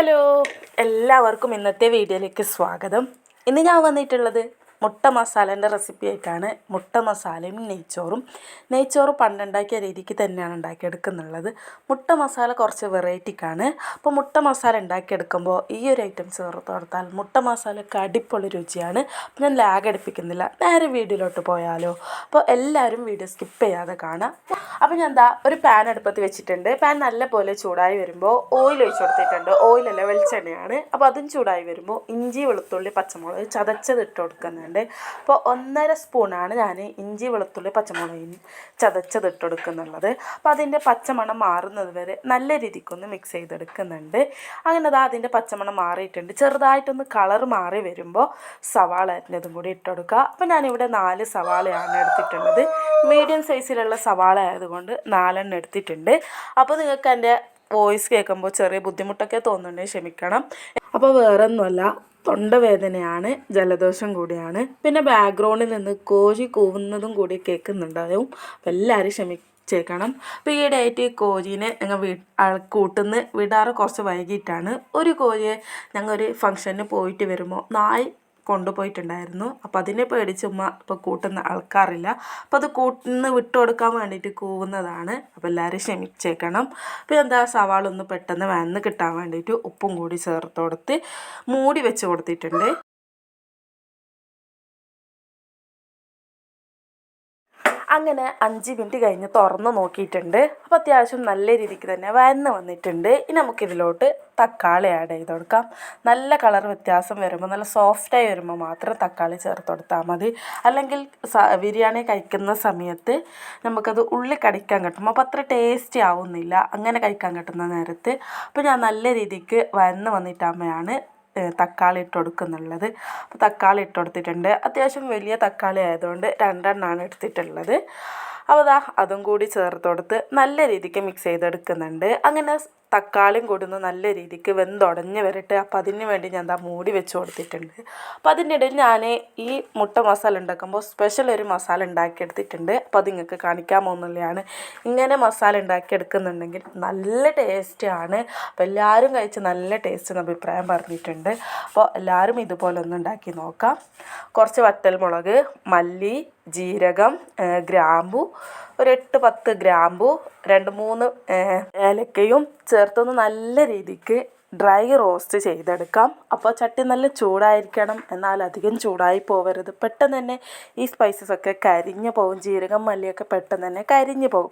Hello. എല്ലാവർക്കും ഇന്നത്തെ വീഡിയോയിലേക്ക് സ്വാഗതം. ഇന്ന് ഞാൻ വന്നിട്ടുള്ളത് മുട്ട മസാലേന്റെ റെസിപ്പി ആയിട്ടാണ് മുട്ട മസാലയും നെയ്ച്ചോറും. നെയ്ച്ചോറ് പണ്ടുണ്ടാക്കിയ രീതിക്ക് തന്നെയാണ് ഉണ്ടാക്കിയെടുക്കുന്നുള്ളത്. മുട്ട മസാല കുറച്ച് വെറൈറ്റിക്കാണ് അപ്പോൾ മുട്ട മസാല ഉണ്ടാക്കിയെടുക്കുമ്പോൾ ഈ ഒരു ഐറ്റംസ് ചേർത്ത് കൊടുത്താൽ മുട്ട മസാലയ്ക്ക് അടിപൊളി രുചിയാണ്. അപ്പോൾ ഞാൻ ലാഗ് അടുപ്പിക്കുന്നില്ല. നേരെ വീഡിയോയിലോട്ട് പോയാലോ. അപ്പോൾ എല്ലാവരും വീഡിയോ സ്കിപ്പ് ചെയ്യാതെ കാണാം അപ്പോൾ ഞാൻ എന്താ ഒരു പാൻ അടുപ്പത്ത് വെച്ചിട്ടുണ്ട്. പാൻ നല്ല പോലെ ചൂടായി വരുമ്പോൾ ഓയിൽ ഒഴിച്ച് കൊടുത്തിട്ടുണ്ട്. ഓയിലല്ല വെളിച്ചെണ്ണയാണ്. അപ്പോൾ അതും ചൂടായി വരുമ്പോൾ ഇഞ്ചി വെളുത്തുള്ളി പച്ചമുളക് ചതച്ചത് ഇട്ട് കൊടുക്കുന്നുണ്ട് അപ്പോൾ ഒന്നര സ്പൂണാണ് ഞാൻ ഇഞ്ചി വെളുത്തുള്ളി പച്ചമുളക് ചതച്ചത് ഇട്ട് അപ്പോൾ അതിന്റെ പച്ചമണം മാറുന്നത് വരെ നല്ല രീതിക്കൊന്ന് മിക്സ് ചെയ്തെടുക്കുന്നുണ്ട്. അങ്ങനെ അതാ അതിന്റെ പച്ചമണം മാറിയിട്ടുണ്ട്. ചെറുതായിട്ടൊന്ന് കളർ മാറി വരുമ്പോൾ സവാള അരിഞ്ഞതും കൂടി ഇട്ട് കൊടുക്കുക അപ്പോൾ ഞാനിവിടെ നാല് സവാളയാണ് എടുത്തിട്ടുള്ളത്. മീഡിയം സൈസിലുള്ള സവാള ആയതുകൊണ്ട് നാലെണ്ണം എടുത്തിട്ടുണ്ട്. അപ്പോൾ നിങ്ങൾക്ക് എന്റെ വോയിസ് കേൾക്കുമ്പോൾ ചെറിയ ബുദ്ധിമുട്ടൊക്കെ തോന്നുന്നുണ്ടെങ്കിൽ ക്ഷമിക്കണം. അപ്പോൾ വേറെ ഒന്നുമല്ല തൊണ്ടവേദനയാണ് ജലദോഷം കൂടിയാണ്. പിന്നെ ബാക്ക്ഗ്രൗണ്ടിൽ നിന്ന് കോഴി കൂവുന്നതും കൂടി കേൾക്കുന്നുണ്ടാവും അപ്പം എല്ലാവരും ക്ഷമിച്ചേക്കണം. അപ്പോൾ ഈ ഇടയായിട്ട് കോഴീനെ ഞങ്ങൾ വീ കൂട്ടുന്ന വിടാറ് കുറച്ച് വൈകിട്ടാണ്. ഒരു കോഴിയെ ഞങ്ങൾ ഒരു ഫംഗ്ഷന് പോയിട്ട് വരുമ്പോൾ നായ് കൊണ്ടുപോയിട്ടുണ്ടായിരുന്നു. അപ്പോൾ അതിനെ പേടിച്ച് ഉമ്മ ഇപ്പോൾ കൂട്ടുന്ന ആൾക്കാറില്ല അപ്പോൾ അത് കൂട്ടുന്ന വിട്ടു കൊടുക്കാൻ വേണ്ടിയിട്ട് കൂവുന്നതാണ്. അപ്പോൾ എല്ലാവരും ക്ഷമിച്ചേക്കണം. അപ്പോൾ എന്താ സവാള ഒന്ന് പെട്ടെന്ന് വന്ന് കിട്ടാൻ വേണ്ടിയിട്ട് ഉപ്പും കൂടി ചേർത്ത് കൊടുത്ത് മൂടി വെച്ച് കൊടുത്തിട്ടുണ്ട്. അങ്ങനെ അഞ്ച് മിനിറ്റ് കഴിഞ്ഞ് തുറന്ന് നോക്കിയിട്ടുണ്ട്. അപ്പോൾ അത്യാവശ്യം നല്ല രീതിക്ക് തന്നെ വരന്ന് വന്നിട്ടുണ്ട്. ഇനി നമുക്കിതിലോട്ട് തക്കാളി ആഡ് ചെയ്ത് കൊടുക്കാം. നല്ല കളർ വ്യത്യാസം വരുമ്പോൾ നല്ല സോഫ്റ്റായി വരുമ്പോൾ മാത്രം തക്കാളി ചേർത്ത് കൊടുത്താൽ മതി. അല്ലെങ്കിൽ ബിരിയാണി കഴിക്കുന്ന സമയത്ത് നമുക്കത് ഉള്ളി കടിക്കാൻ കിട്ടും. അപ്പോൾ അത്ര ടേസ്റ്റി ആവുന്നില്ല. അങ്ങനെ കഴിക്കാൻ കിട്ടുന്ന നേരത്ത്. അപ്പോൾ ഞാൻ നല്ല രീതിക്ക് വരന്ന് വന്നിട്ടാകുമ്പോഴാണ് തക്കാളി ഇട്ട് കൊടുക്കുന്നുള്ളത്. അപ്പോൾ തക്കാളി ഇട്ട് കൊടുത്തിട്ടുണ്ട്. അത്യാവശ്യം വലിയ തക്കാളി ആയതുകൊണ്ട് രണ്ടെണ്ണമാണ് എടുത്തിട്ടുള്ളത്. അപ്പോൾ അതാ അതും കൂടി ചേർത്ത് കൊടുത്ത് നല്ല രീതിക്ക് മിക്സ് ചെയ്തെടുക്കുന്നുണ്ട്. അങ്ങനെ തക്കാളിയും കൊടുന്ന് നല്ല രീതിക്ക് വെന്തുടഞ്ഞ് വരട്ടെ. അപ്പം അതിന് വേണ്ടി ഞാൻ എന്താ മൂടി വെച്ച് കൊടുത്തിട്ടുണ്ട്. അപ്പോൾ അതിന്റെ ഇടയിൽ ഞാൻ ഈ മുട്ട മസാല ഉണ്ടാക്കുമ്പോൾ സ്പെഷ്യൽ ഒരു മസാല ഉണ്ടാക്കിയെടുത്തിട്ടുണ്ട്. അപ്പോൾ അത് നിങ്ങൾക്ക് കാണിക്കാൻ പോകുന്നുള്ളതാണ് ഇങ്ങനെ മസാല ഉണ്ടാക്കിയെടുക്കുന്നുണ്ടെങ്കിൽ നല്ല ടേസ്റ്റാണ് അപ്പോൾ എല്ലാവരും കഴിച്ച് നല്ല ടേസ്റ്റ് എന്ന് അഭിപ്രായം പറഞ്ഞിട്ടുണ്ട്. അപ്പോൾ എല്ലാവരും ഇതുപോലെ ഒന്ന് ഉണ്ടാക്കി നോക്കാം. കുറച്ച് വറ്റൽമുളക് മല്ലി ജീരകം ഗ്രാമ്പു ഒരു എട്ട് പത്ത് ഗ്രാമ്പു രണ്ട് മൂന്ന് ഏലക്കയും ചേർത്തൊന്ന് നല്ല രീതിക്ക് ഡ്രൈ റോസ്റ്റ് ചെയ്തെടുക്കാം. അപ്പോൾ ചട്ടി നല്ല ചൂടായിരിക്കണം. എന്നാൽ അധികം ചൂടായി പോവരുത്. പെട്ടെന്ന് തന്നെ ഈ സ്പൈസസ് ഒക്കെ കരിഞ്ഞു പോകും ജീരകം മല്ലിയൊക്കെ പെട്ടെന്ന് തന്നെ കരിഞ്ഞു പോകും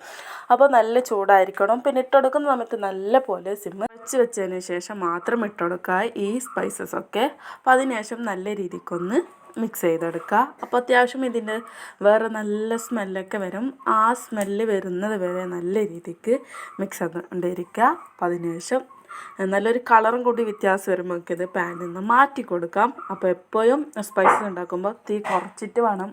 അപ്പോൾ നല്ല ചൂടായിരിക്കണം. പിന്നെ ഇട്ടുകൊടുക്കുന്ന സമയത്ത് നല്ല പോലെ സിമ്മ വെച്ച് വെച്ചതിന് ശേഷം മാത്രം ഇട്ടുകൊടുക്കുക ഈ സ്പൈസസ് ഒക്കെ. അപ്പോൾ അതിനുശേഷം നല്ല രീതിക്കൊന്ന് മിക്സ് ചെയ്തെടുക്കുക. അപ്പോൾ അത്യാവശ്യം ഇതിന്റെ വേറെ നല്ല സ്മെല്ലൊക്കെ വരും. ആ സ്മെല്ല് വരുന്നത് വരെ നല്ല രീതിക്ക് മിക്സ് ചെയ്തുകൊണ്ടിരിക്കുക. അപ്പോൾ അതിനുശേഷം നല്ലൊരു കളറും കൂടി വ്യത്യാസം വരുമ്പോൾ നമുക്കിത് പാനിൽ നിന്ന് മാറ്റി കൊടുക്കാം. അപ്പോൾ എപ്പോഴും സ്പൈസസ് ഉണ്ടാക്കുമ്പോൾ തീ കുറച്ചിട്ട് വേണം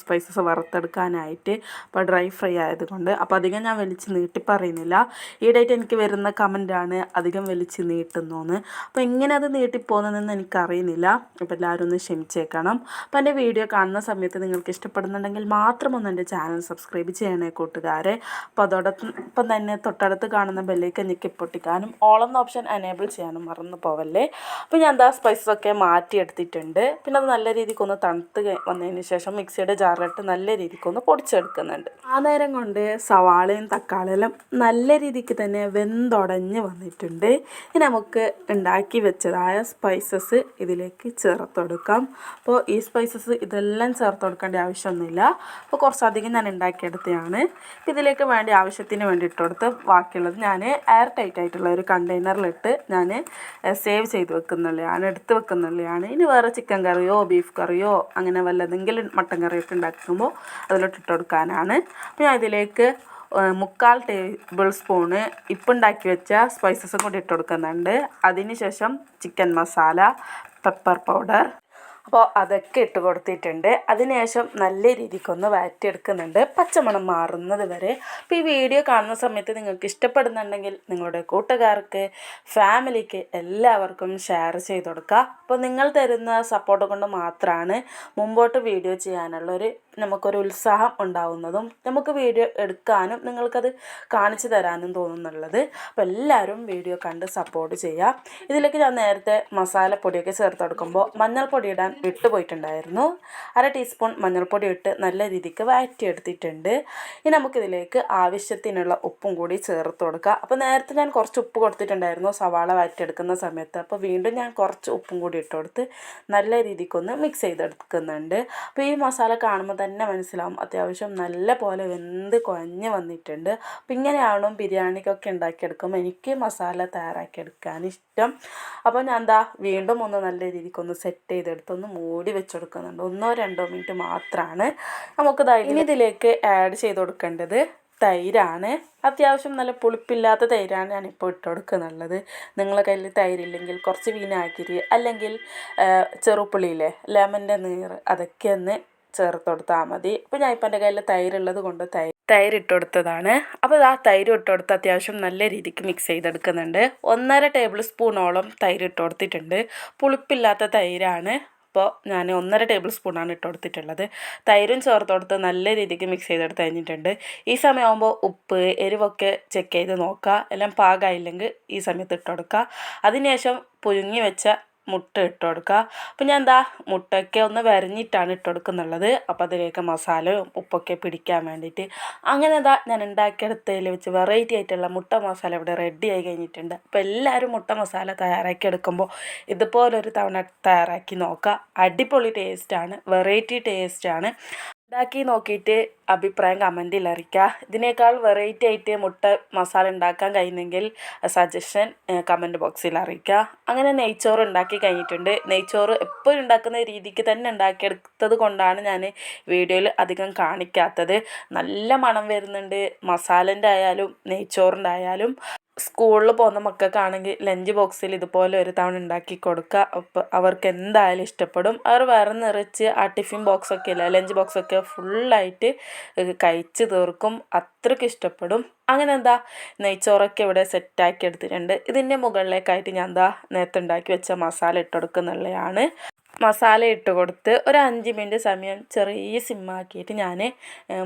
സ്പൈസസ് വറുത്തെടുക്കാനായിട്ട് അപ്പോൾ ഡ്രൈ ഫ്രൈ ആയതുകൊണ്ട്. അപ്പോൾ അധികം ഞാൻ വലിച്ച് നീട്ടി പറയുന്നില്ല. ഈയിടെയായിട്ട് എനിക്ക് വരുന്ന കമന്റാണ് അധികം വലിച്ച് നീട്ടുന്നോന്ന്. അപ്പോൾ എങ്ങനെ അത് നീട്ടിപ്പോകുന്നതെന്ന് എനിക്കറിയുന്നില്ല. അപ്പോൾ എല്ലാവരും ഒന്ന് ക്ഷമിച്ചേക്കണം. അപ്പോൾ എന്റെ വീഡിയോ കാണുന്ന സമയത്ത് നിങ്ങൾക്ക് ഇഷ്ടപ്പെടുന്നുണ്ടെങ്കിൽ മാത്രം ഒന്ന് എന്റെ ചാനൽ സബ്സ്ക്രൈബ് ചെയ്യണേ കൂട്ടുകാരെ. അപ്പോൾ അതോടൊപ്പം തന്നെ തൊട്ടടുത്ത് കാണുന്ന ബെല്ലേക്ക് എനിക്ക് പൊട്ടിക്കാനും ഓളെന്ന ഓപ്ഷൻ എനേബിൾ ചെയ്യാനും മറന്നു പോവല്ലേ. അപ്പോൾ ഞാൻ എന്താ സ്പൈസസൊക്കെ മാറ്റിയെടുത്തിട്ടുണ്ട്. പിന്നെ അത് നല്ല രീതിക്ക് ഒന്ന് തണുത്ത് വന്നതിന് ശേഷം മിക്സ് മിക്സിയുടെ ജാറിലിട്ട് നല്ല രീതിക്ക് ഒന്ന് പൊടിച്ചെടുക്കുന്നുണ്ട്. ആ നേരം കൊണ്ട് സവാളയും തക്കാളിയെല്ലാം നല്ല രീതിക്ക് തന്നെ വെന്തുടഞ്ഞ് വന്നിട്ടുണ്ട്. ഇനി നമുക്ക് ഉണ്ടാക്കി വെച്ചതായ സ്പൈസസ് ഇതിലേക്ക് ചേർത്തെടുക്കാം. അപ്പോൾ ഈ സ്പൈസസ് ഇതെല്ലാം ചേർത്ത് കൊടുക്കേണ്ട ആവശ്യമൊന്നുമില്ല. അപ്പോൾ കുറച്ചധികം ഞാൻ ഉണ്ടാക്കിയെടുത്തതാണ്. ഇതിലേക്ക് വേണ്ടി ആവശ്യത്തിന് വേണ്ടി ബാക്കിയുള്ളത് ഞാൻ എയർ ടൈറ്റ് ആയിട്ടുള്ള ഒരു കണ്ടെയ്നറിലിട്ട് ഞാൻ സേവ് ചെയ്ത് വെക്കുന്നുള്ളതാണ് എടുത്ത് വെക്കുന്നുള്ളതാണ് ഇനി വേറെ ചിക്കൻ കറിയോ ബീഫ് കറിയോ അങ്ങനെ വല്ലതെങ്കിലും മട്ടൻ കറിയൊക്കെ ഉണ്ടാക്കുമ്പോൾ അതിലോട്ട് ഇട്ട് കൊടുക്കാനാണ്. അപ്പോൾ ഞാൻ ഇതിലേക്ക് മുക്കാൽ ടേബിൾ സ്പൂണ് ഇപ്പം ഉണ്ടാക്കി വെച്ച സ്പൈസസും കൂടി ഇട്ട് കൊടുക്കുന്നുണ്ട്. അതിന് ശേഷം ചിക്കൻ മസാല പെപ്പർ പൗഡർ അപ്പോൾ അതൊക്കെ ഇട്ട് കൊടുത്തിട്ടുണ്ട്. അതിനുശേഷം നല്ല രീതിക്കൊന്ന് വഴറ്റിയെടുക്കുന്നുണ്ട്. പച്ചമണം മാറുന്നത് വരെ. അപ്പോൾ ഈ വീഡിയോ കാണുന്ന സമയത്ത് നിങ്ങൾക്ക് ഇഷ്ടപ്പെടുന്നുണ്ടെങ്കിൽ നിങ്ങളുടെ കൂട്ടുകാർക്ക് ഫാമിലിക്ക് എല്ലാവർക്കും ഷെയർ ചെയ്ത് കൊടുക്കുക. അപ്പോൾ നിങ്ങൾ തരുന്ന സപ്പോർട്ട് കൊണ്ട് മാത്രമാണ് മുമ്പോട്ട് വീഡിയോ ചെയ്യാനുള്ളൊരു നമുക്കൊരു ഉത്സാഹം ഉണ്ടാവുന്നതും നമുക്ക് വീഡിയോ എടുക്കാനും നിങ്ങൾക്കത് കാണിച്ചു തരാനും തോന്നുന്നുള്ളത്. അപ്പോൾ എല്ലാവരും വീഡിയോ കണ്ട് സപ്പോർട്ട് ചെയ്യുക ഇതിലേക്ക് ഞാൻ നേരത്തെ മസാലപ്പൊടിയൊക്കെ ചേർത്ത് കൊടുക്കുമ്പോൾ മഞ്ഞൾപ്പൊടി ഇടാൻ വിട്ടുപോയിട്ടുണ്ടായിരുന്നു. അര ടീസ്പൂൺ മഞ്ഞൾപ്പൊടി ഇട്ട് നല്ല രീതിക്ക് വഴറ്റിയെടുത്തിട്ടുണ്ട്. ഇനി നമുക്കിതിലേക്ക് ആവശ്യത്തിനുള്ള ഉപ്പും കൂടി ചേർത്ത് കൊടുക്കുക അപ്പോൾ നേരത്തെ ഞാൻ കുറച്ച് ഉപ്പ് കൊടുത്തിട്ടുണ്ടായിരുന്നു സവാള വഴറ്റിയെടുക്കുന്ന സമയത്ത്. അപ്പോൾ വീണ്ടും ഞാൻ കുറച്ച് ഉപ്പും കൂടി ഇട്ട് കൊടുത്ത് നല്ല രീതിക്കൊന്ന് മിക്സ് ചെയ്തെടുക്കുന്നുണ്ട്. അപ്പോൾ ഈ മസാല കാണുമ്പോൾ തന്നെ മനസ്സിലാവും. അത്യാവശ്യം നല്ല പോലെ വെന്ത് കുഴഞ്ഞ് വന്നിട്ടുണ്ട്. അപ്പം ഇങ്ങനെയാണോ ബിരിയാണിക്കൊക്കെ ഉണ്ടാക്കിയെടുക്കുമ്പോൾ എനിക്ക് മസാല തയ്യാറാക്കിയെടുക്കാൻ ഇഷ്ടം. അപ്പോൾ ഞാൻ എന്താ വീണ്ടും ഒന്ന് നല്ല രീതിക്കൊന്ന് സെറ്റ് ചെയ്തെടുത്ത് ഒന്ന് മൂടി വെച്ചെടുക്കുന്നുണ്ട്. ഒന്നോ രണ്ടോ മിനിറ്റ് മാത്രമാണ് നമുക്ക് ഇനി ഇതിലേക്ക് ആഡ് ചെയ്ത് കൊടുക്കേണ്ടത് തൈരാണ്. അത്യാവശ്യം നല്ല പുളിപ്പില്ലാത്ത തൈരാണ് ഞാനിപ്പോൾ ഇട്ട് കൊടുക്കുന്നുള്ളത്. നിങ്ങളുടെ കയ്യിൽ തൈരില്ലെങ്കിൽ കുറച്ച് വിനാഗിരി അല്ലെങ്കിൽ ചെറുപ്പുള്ളിയിലെ ലെമന്റെ നീർ അതൊക്കെ ഒന്ന് ചേർത്ത് കൊടുത്താൽ മതി. അപ്പോൾ ഞാൻ ഇപ്പം എന്റെ കയ്യിൽ തൈരുള്ളത് കൊണ്ട് തൈര് തൈര് ഇട്ട് കൊടുത്തതാണ് അപ്പോൾ ആ തൈര് ഇട്ട് കൊടുത്ത് അത്യാവശ്യം നല്ല രീതിക്ക് മിക്സ് ചെയ്തെടുക്കുന്നുണ്ട്. ഒന്നര ടേബിൾ സ്പൂണോളം തൈര് ഇട്ട് കൊടുത്തിട്ടുണ്ട് പുളിപ്പില്ലാത്ത തൈരാണ്. അപ്പോൾ ഞാൻ ഒന്നര ടേബിൾ സ്പൂണാണ് ഇട്ട് കൊടുത്തിട്ടുള്ളത് തൈരും ചേർത്ത് കൊടുത്ത് നല്ല രീതിക്ക് മിക്സ് ചെയ്തെടുത്ത് കഴിഞ്ഞിട്ടുണ്ട്. ഈ സമയമാകുമ്പോൾ ഉപ്പ് എരിവൊക്കെ ചെക്ക് ചെയ്ത് നോക്കുക എല്ലാം പാകമായില്ലെങ്കിൽ ഈ സമയത്ത് ഇട്ട് കൊടുക്കുക അതിനുശേഷം പുഴുങ്ങി വെച്ച മുട്ട ഇട്ട് കൊടുക്കുക. അപ്പോൾ ഞാൻ എന്താ മുട്ടയൊക്കെ ഒന്ന് വരഞ്ഞിട്ടാണ് ഇട്ട് കൊടുക്കുന്നുള്ളത്. അപ്പോൾ അതിലേക്ക് മസാലയും ഉപ്പൊക്കെ പിടിക്കാൻ വേണ്ടിയിട്ട്. അങ്ങനെ എന്താ ഞാൻ ഉണ്ടാക്കിയെടുത്തതിൽ വെച്ച് വെറൈറ്റി ആയിട്ടുള്ള മുട്ട മസാല ഇവിടെ റെഡി ആയി കഴിഞ്ഞിട്ടുണ്ട്. അപ്പോൾ എല്ലാവരും മുട്ട മസാല തയ്യാറാക്കി എടുക്കുമ്പോൾ ഇതുപോലൊരു തവണ തയ്യാറാക്കി നോക്കുക. അടിപൊളി ടേസ്റ്റാണ് വെറൈറ്റി ടേസ്റ്റാണ് ഉണ്ടാക്കി നോക്കിയിട്ട് അഭിപ്രായം കമന്റിൽ അറിയിക്കുക. ഇതിനേക്കാൾ വെറൈറ്റി ആയിട്ട് മുട്ട മസാല ഉണ്ടാക്കാൻ കഴിയുന്നെങ്കിൽ സജഷൻ കമന്റ് ബോക്സിൽ അറിയിക്കുക. അങ്ങനെ നെയ്ച്ചോറ് ഉണ്ടാക്കി കഴിഞ്ഞിട്ടുണ്ട്. നെയ്ച്ചോറ് എപ്പോഴും ഉണ്ടാക്കുന്ന രീതിക്ക് തന്നെ ഉണ്ടാക്കിയെടുത്തത് കൊണ്ടാണ് ഞാൻ വീഡിയോയിൽ അധികം കാണിക്കാത്തത്. നല്ല മണം വരുന്നുണ്ട്. മസാലന്റെ ആയാലും നെയ്ച്ചോറിന്റെ ആയാലും. സ്കൂളിൽ പോകുന്ന മക്കൾക്കാണെങ്കിൽ ലഞ്ച് ബോക്സിൽ ഇതുപോലെ ഒരു തവണ ഉണ്ടാക്കി കൊടുക്കുക. അപ്പോൾ അവർക്ക് എന്തായാലും ഇഷ്ടപ്പെടും. അവർ വയറ് നിറച്ച് ആ ടിഫിൻ ബോക്സൊക്കെ ഇല്ല ലഞ്ച് ബോക്സൊക്കെ ഫുള്ളായിട്ട് കഴിച്ച് തീർക്കും. അത്രയ്ക്ക് ഇഷ്ടപ്പെടും. അങ്ങനെ എന്താ നെയ്ച്ചോറൊക്കെ ഇവിടെ സെറ്റാക്കി എടുത്തിട്ടുണ്ട്. ഇതിന്റെ മുകളിലേക്കായിട്ട് ഞാൻ എന്താ നേരത്തെ ഉണ്ടാക്കി വെച്ച മസാല ഇട്ട് കൊടുക്കുന്നുള്ളതാണ് മസാല ഇട്ട് കൊടുത്ത് ഒരു അഞ്ച് മിനിറ്റ് സമയം ചെറിയ സിമ്മാക്കിയിട്ട് ഞാൻ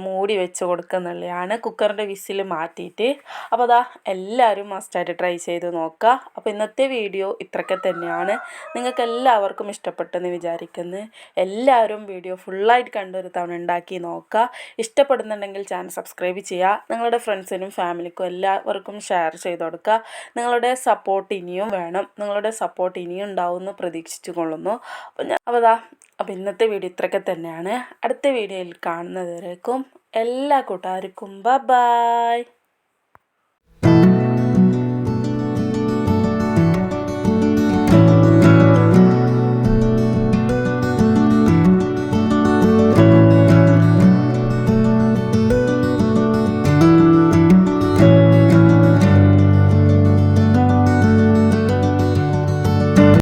മൂടി വെച്ച് കൊടുക്കുന്നുള്ളതാണ് കുക്കറിന്റെ വിസിൽ മാറ്റിയിട്ട്. അപ്പോൾ അതാ എല്ലാവരും മസ്റ്റായിട്ട് ട്രൈ ചെയ്ത് നോക്കുക. അപ്പോൾ ഇന്നത്തെ വീഡിയോ ഇത്രയൊക്കെ തന്നെയാണ്. നിങ്ങൾക്ക് എല്ലാവർക്കും ഇഷ്ടപ്പെട്ടെന്ന് വിചാരിക്കുന്നു. എല്ലാവരും വീഡിയോ ഫുള്ളായിട്ട് കണ്ടൊരു തവണ ഉണ്ടാക്കി നോക്കുക. ഇഷ്ടപ്പെടുന്നുണ്ടെങ്കിൽ ചാനൽ സബ്സ്ക്രൈബ് ചെയ്യുക. നിങ്ങളുടെ ഫ്രണ്ട്സിനും ഫാമിലിക്കും എല്ലാവർക്കും ഷെയർ ചെയ്ത് കൊടുക്കുക. നിങ്ങളുടെ സപ്പോർട്ട് ഇനിയും വേണം. നിങ്ങളുടെ സപ്പോർട്ട് ഇനിയും ഉണ്ടാവുമെന്ന് പ്രതീക്ഷിച്ചു കൊള്ളുന്നു. അപ്പോൾ ഞാൻ അപ്പോൾ അതാ അപ്പോൾ ഇന്നത്തെ വീഡിയോ ഇത്രയൊക്കെ തന്നെയാണ്. അടുത്ത വീഡിയോയിൽ കാണുന്നതുവരേക്കും എല്ലാ കൂട്ടുകാർക്കും ബ ബായ്